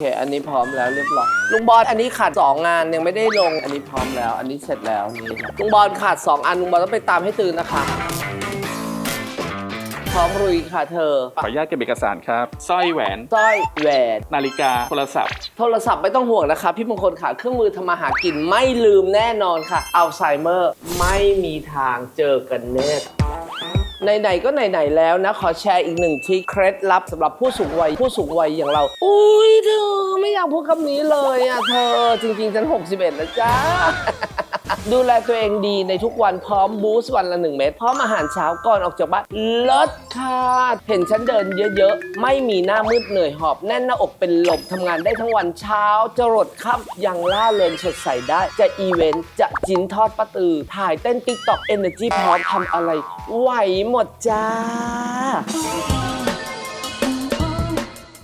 โอเค อันนี้พร้อมแล้วเรียบร้อย ลุงบอล อันนี้ขาด 2 งานยังไม่ได้ลง อันนี้พร้อมแล้ว อันนี้เสร็จแล้วนี่ลุงบอลขาด 2 อัน ลุงบอลต้องไปตามให้ตื่นนะคะ พร้อมรุยค่ะเธอขออนุญาตเก็บเอกสารครับสร้อยแหวน สร้อยแหวน นาฬิกาโทรศัพท์ โทรศัพท์ไม่ต้องห่วงนะคะพี่มงคลค่ะ เครื่องมือทำมาหากินไม่ลืมแน่นอนค่ะ อัลไซเมอร์ไม่มีทางเจอกันแน่ ไหนๆก็ไหนๆแล้วนะขอแชร์อีกหนึ่งทริคเคล็ดลับสำหรับผู้สูงวัยผู้สูงวัยอย่างเรา อุ้ยเธอไม่อยากพูดคำนี้เลยอะเธอจริงๆฉัน61แล้วจ้า ดูแลตัวเองดีในทุกวันพร้อมบูสต์วันละ 1 เม็ดพร้อมอาหารเช้าก่อนออกจากบ้านลดค่ะเห็นฉันเดินเยอะๆ ไม่มีหน้ามืดเหนื่อยหอบแน่นหน้าอกเป็นลมทำงานได้ทั้งวันเช้าจะรดค่ำยังล่าเริงสดใสได้ จะอีเวนต์จะจินทอดปะตือ ถ่ายเต้นติ๊กต็อกเอเนอร์จีพร้อมทำอะไร ไหวหมดจ้า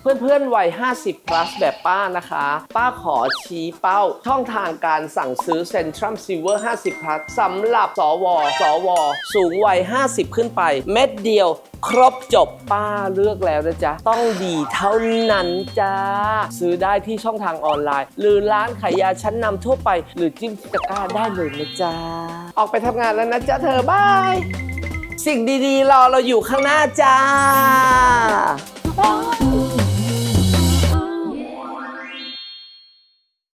เพื่อนๆวัย 50 plus แบบป้านะคะ ป้าขอชี้เป้า ช่องทางการสั่งซื้อ Centrum Silver 50 plus สำหรับสว สว สูงวัย 50 ขึ้นไป เม็ดเดียวครบจบป้าเลือกแล้วนะจ๊ะ ต้องดีเท่านั้นจ้า ซื้อได้ที่ช่องทางออนไลน์ หรือร้านขายยาชั้นนำทั่วไป หรือจิ้มตะกร้าได้เลยนะจ๊ะ ออกไปทำงานแล้วนะจ๊ะเธอบาย สิ่งดีๆ รอเราอยู่ข้างหน้าจ้า